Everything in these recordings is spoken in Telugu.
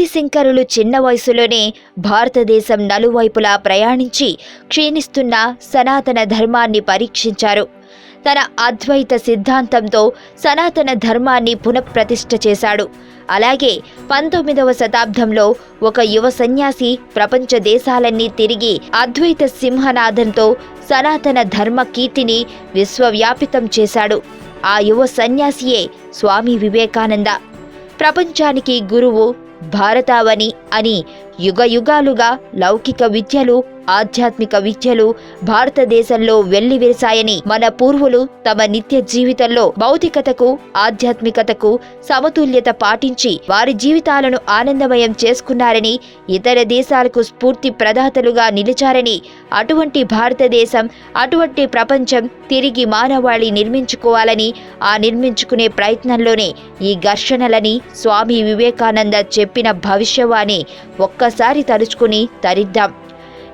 ఆదిశంకరులు చిన్న వయసులోనే భారతదేశం నలువైపులా ప్రయాణించి క్షీణిస్తున్న సనాతన ధర్మాన్ని పరీక్షించారు. తన అద్వైత సిద్ధాంతంతో సనాతన ధర్మాన్ని పునఃప్రతిష్ఠ చేశాడు. అలాగే పంతొమ్మిదవ శతాబ్దంలో ఒక యువ సన్యాసి ప్రపంచ దేశాలన్నీ తిరిగి అద్వైత సింహనాథంతో సనాతన ధర్మ కీర్తిని విశ్వవ్యాపితం చేశాడు. ఆ యువ సన్యాసియే స్వామి వివేకానంద. ప్రపంచానికి గురువు భారతావని అని యుగయుగాలుగా లౌకిక విద్యలు ఆధ్యాత్మిక విద్యలు భారతదేశంలో వెల్లివిరిశాయని మన పూర్వులు తమ నిత్య జీవితంలో భౌతికతకు ఆధ్యాత్మికతకు సమతుల్యత పాటించి వారి జీవితాలను ఆనందమయం చేసుకున్నారని ఇతర దేశాలకు స్ఫూర్తి ప్రదాతలుగా నిలిచారని అటువంటి భారతదేశం అటువంటి ప్రపంచం తిరిగి మానవాళి నిర్మించుకోవాలని ఆ నిర్మించుకునే ప్రయత్నంలోనే ఈ ఘర్షణలని స్వామి వివేకానంద చెప్పిన భవిష్యవాణి ఒక్కసారి తలుచుకుని తరిద్దాం.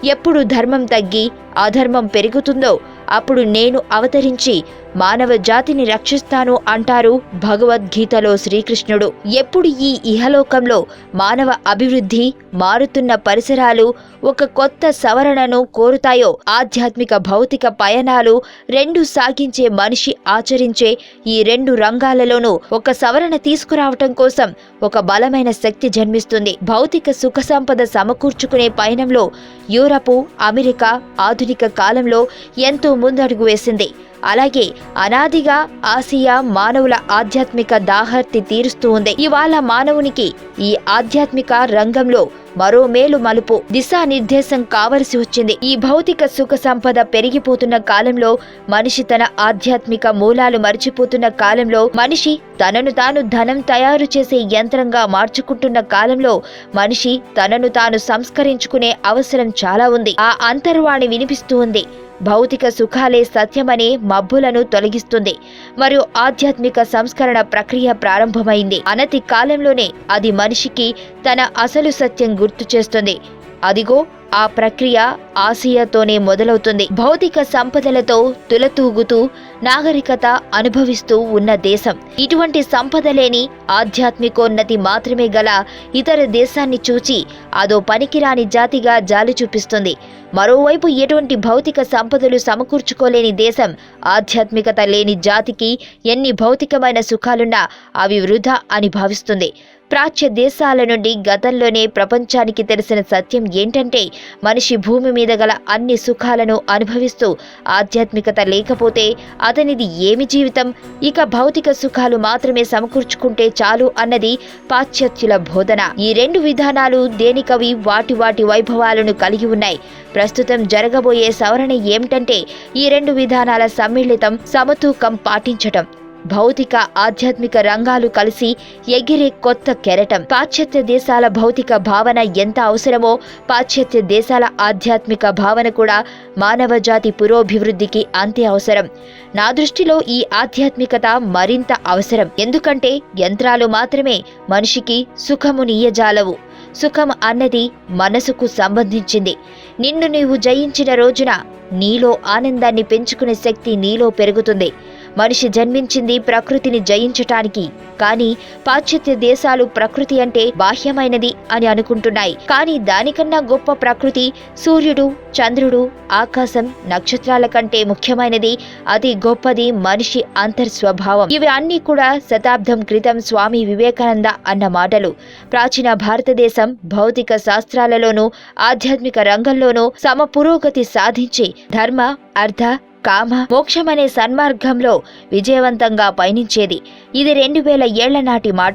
ఎప్పుడు ధర్మం తగ్గి అధర్మం పెరుగుతుందో అప్పుడు నేను అవతరించి మానవ జాతిని రక్షిస్తాను అంటారు భగవద్గీతలో శ్రీకృష్ణుడు. ఎప్పుడు ఈ ఇహలోకంలో మానవ అభివృద్ధి మారుతున్న పరిసరాలు ఒక కొత్త సవరణను కోరుతాయో ఆధ్యాత్మిక భౌతిక పయనాలు రెండు సాగించే మనిషి ఆచరించే ఈ రెండు రంగాలలోనూ ఒక సవరణ తీసుకురావటం కోసం ఒక బలమైన శక్తి జన్మిస్తుంది. భౌతిక సుఖ సంపద సమకూర్చుకునే పయనంలో యూరపు అమెరికా ఆధునిక కాలంలో ఎంతో ముందడుగు వేసింది. అలాగే అనాదిగా ఆసియా మానవుల ఆధ్యాత్మిక దాహర్తి తీరుస్తూ ఉంది. ఇవాళ మానవునికి ఈ ఆధ్యాత్మిక రంగంలో మరో మేలు మలుపు దిశానిర్దేశం కావలసి వచ్చింది. ఈ భౌతిక సుఖ సంపద పెరిగిపోతున్న కాలంలో మనిషి తన ఆధ్యాత్మిక మూలాలు మర్చిపోతున్న కాలంలో మనిషి తనను తాను ధనం తయారు చేసే యంత్రంగా మార్చుకుంటున్న కాలంలో మనిషి తనను తాను సంస్కరించుకునే అవసరం చాలా ఉంది. ఆ అంతర్వాణి వినిపిస్తూ ఉంది. భౌతిక సుఖాలే సత్యమనే మబ్బులను తొలగిస్తుంది. మరియు ఆధ్యాత్మిక సంస్కరణ ప్రక్రియ ప్రారంభమైంది. అనతి కాలంలోనే అది మనిషికి తన అసలు సత్యం గుర్తు చేస్తుంది. అదిగో ఆ ప్రక్రియ ఆసియాతోనే మొదలవుతుంది. భౌతిక సంపదలతో తులతూగుతూ నాగరికత అనుభవిస్తూ ఉన్న దేశం. ఇటువంటి సంపద లేని ఆధ్యాత్మికోన్నతి మాత్రమే గల ఇతర దేశాన్ని చూచి అదో పనికిరాని జాతిగా జాలి చూపిస్తుంది. మరోవైపు ఎటువంటి భౌతిక సంపదలు సమకూర్చుకోలేని దేశం ఆధ్యాత్మికత లేని జాతికి ఎన్ని భౌతికమైన సుఖాలున్నా అవి వృధా అని భావిస్తుంది. ప్రాచ్య దేశాల నుండి గతంలోనే ప్రపంచానికి తెలిసిన సత్యం ఏంటంటే మనిషి భూమి మీద గల అన్ని సుఖాలను అనుభవిస్తూ ఆధ్యాత్మికత లేకపోతే అతనిది ఏమి జీవితం? ఇక భౌతిక సుఖాలు మాత్రమే సమకూర్చుకుంటే చాలు అన్నది పాశ్చాత్యుల బోధన. ఈ రెండు విధానాలు దేనికవి వాటి వాటి వైభవాలను కలిగి ఉన్నాయి. ప్రస్తుతం జరగబోయే సవరణ ఏమిటంటే ఈ రెండు విధానాల సమ్మిళితం సమతూకం పాటించటం. భౌతిక ఆధ్యాత్మిక రంగాలు కలిసి ఎగిరే కొత్త కెరటం. పాశ్చాత్య దేశాల భౌతిక భావన ఎంత అవసరమో పాశ్చాత్య దేశాల ఆధ్యాత్మిక భావన కూడా మానవ జాతి పురోభివృద్ధికి అంతే అవసరం. నా దృష్టిలో ఈ ఆధ్యాత్మికత మరింత అవసరం. ఎందుకంటే యంత్రాలు మాత్రమే మనిషికి సుఖమునియజాలవు సుఖం అన్నది మనసుకు సంబంధించింది. నిన్ను నీవు జయించిన రోజున నీలో ఆనందాన్ని పెంచుకునే శక్తి నీలో పెరుగుతుంది. మనిషి జన్మించింది ప్రకృతిని జయించటానికి. కానీ పాశ్చాత్య దేశాలు ప్రకృతి అంటే బాహ్యమైనది అని అనుకుంటున్నాయి. కానీ దానికన్నా గొప్ప ప్రకృతి సూర్యుడు చంద్రుడు ఆకాశం నక్షత్రాల కంటే ముఖ్యమైనది అతి గొప్పది మనిషి అంతర్స్వభావం. ఇవి అన్నీ కూడా శతాబ్దం క్రితం స్వామి వివేకానంద అన్న మాటలు. ప్రాచీన భారతదేశం భౌతిక శాస్త్రాలలోనూ ఆధ్యాత్మిక రంగంలోనూ సమ పురోగతి సాధించి ధర్మ అర్థ కామ మోక్షమనే సన్మార్గంలో విజయవంతంగా పయనించేది. ఇది రెండు వేల ఏళ్ళ నాటి మాట.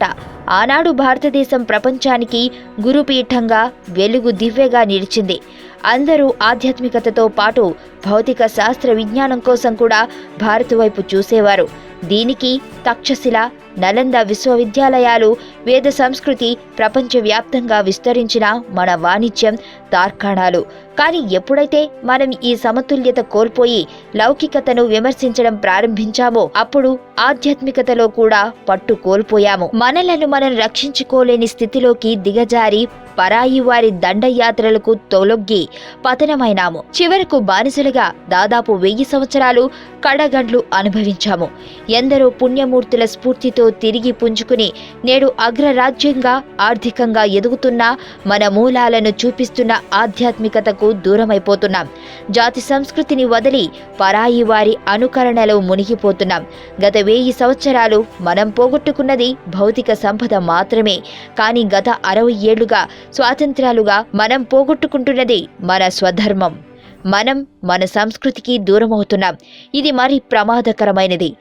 ఆనాడు భారతదేశం ప్రపంచానికి గురుపీఠంగా వెలుగు దివ్యగా నిలిచింది. అందరూ ఆధ్యాత్మికతతో పాటు భౌతిక శాస్త్ర విజ్ఞానం కోసం కూడా భారత్ వైపు చూసేవారు. దీనికి తక్షశిల నలంద విశ్వవిద్యాలయాలు వేద సంస్కృతి ప్రపంచవ్యాప్తంగా విస్తరించిన మన వాణిజ్యం తార్కాణాలు. కానీ ఎప్పుడైతే మనం ఈ సమతుల్యత కోల్పోయి లౌకికతను విమర్శించడం ప్రారంభించామో అప్పుడు ఆధ్యాత్మికతలో కూడా పట్టు కోల్పోయాము. మనలను మనం రక్షించుకోలేని స్థితిలోకి దిగజారి పరాయి వారి దండయాత్రలకు తొలొగ్గి పతనమైనాము. చివరకు బానిసలుగా దాదాపు వెయ్యి సంవత్సరాలు కడగండ్లు అనుభవించాము. ఎందరో పుణ్యమూర్తుల స్ఫూర్తితో శక్తితో తిరిగి పుంజుకుని నేడు అగ్రరాజ్యంగా ఆర్థికంగా ఎదుగుతున్న మన మూలాలను చూపిస్తున్న ఆధ్యాత్మికతకు దూరమైపోతున్నాం. జాతి సంస్కృతిని వదిలి పరాయి వారి అనుకరణలో మునిగిపోతున్నాం. గత వెయ్యి సంవత్సరాలు మనం పోగొట్టుకున్నది భౌతిక సంపద మాత్రమే. కానీ గత అరవై ఏళ్ళుగా స్వాతంత్రాలుగా మనం పోగొట్టుకుంటున్నది మన స్వధర్మం. మనం మన సంస్కృతికి దూరమవుతున్నాం. ఇది మరి ప్రమాదకరమైనది.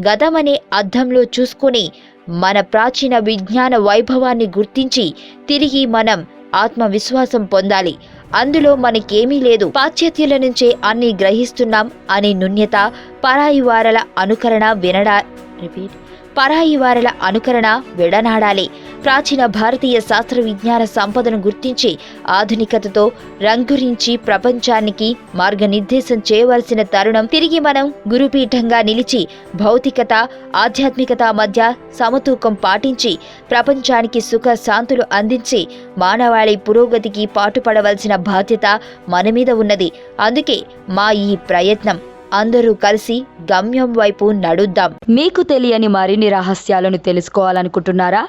గతమనే అద్దంలో చూసుకుని మన ప్రాచీన విజ్ఞాన వైభవాన్ని గుర్తించి తిరిగి మనం ఆత్మవిశ్వాసం పొందాలి. అందులో మనకేమీ లేదు. పాశ్చాత్యుల నుంచే అన్ని గ్రహిస్తున్నాం అనే నుణ్యత పరాయి వారల అనుకరణ వినడా రిపీట్ పరాయి వారల అనుకరణ విడనాడాలి. ప్రాచీన భారతీయ శాస్త్ర విజ్ఞాన సంపదను గుర్తించి ఆధునికతతో రంగురించి ప్రపంచానికి మార్గనిర్దేశం చేయవలసిన తరుణం. తిరిగి మనం గురుపీఠంగా నిలిచి భౌతికత ఆధ్యాత్మికత మధ్య సమతూకం పాటించి ప్రపంచానికి సుఖ శాంతులు అందించి మానవాళి పురోగతికి పాటుపడవలసిన బాధ్యత మన మీద ఉన్నది. అందుకే మా ఈ ప్రయత్నం. అందరూ కలిసి గమ్యం వైపు నడుద్దాం. మీకు తెలియని మరిన్ని రహస్యాలను తెలుసుకోవాలనుకుంటున్నారా?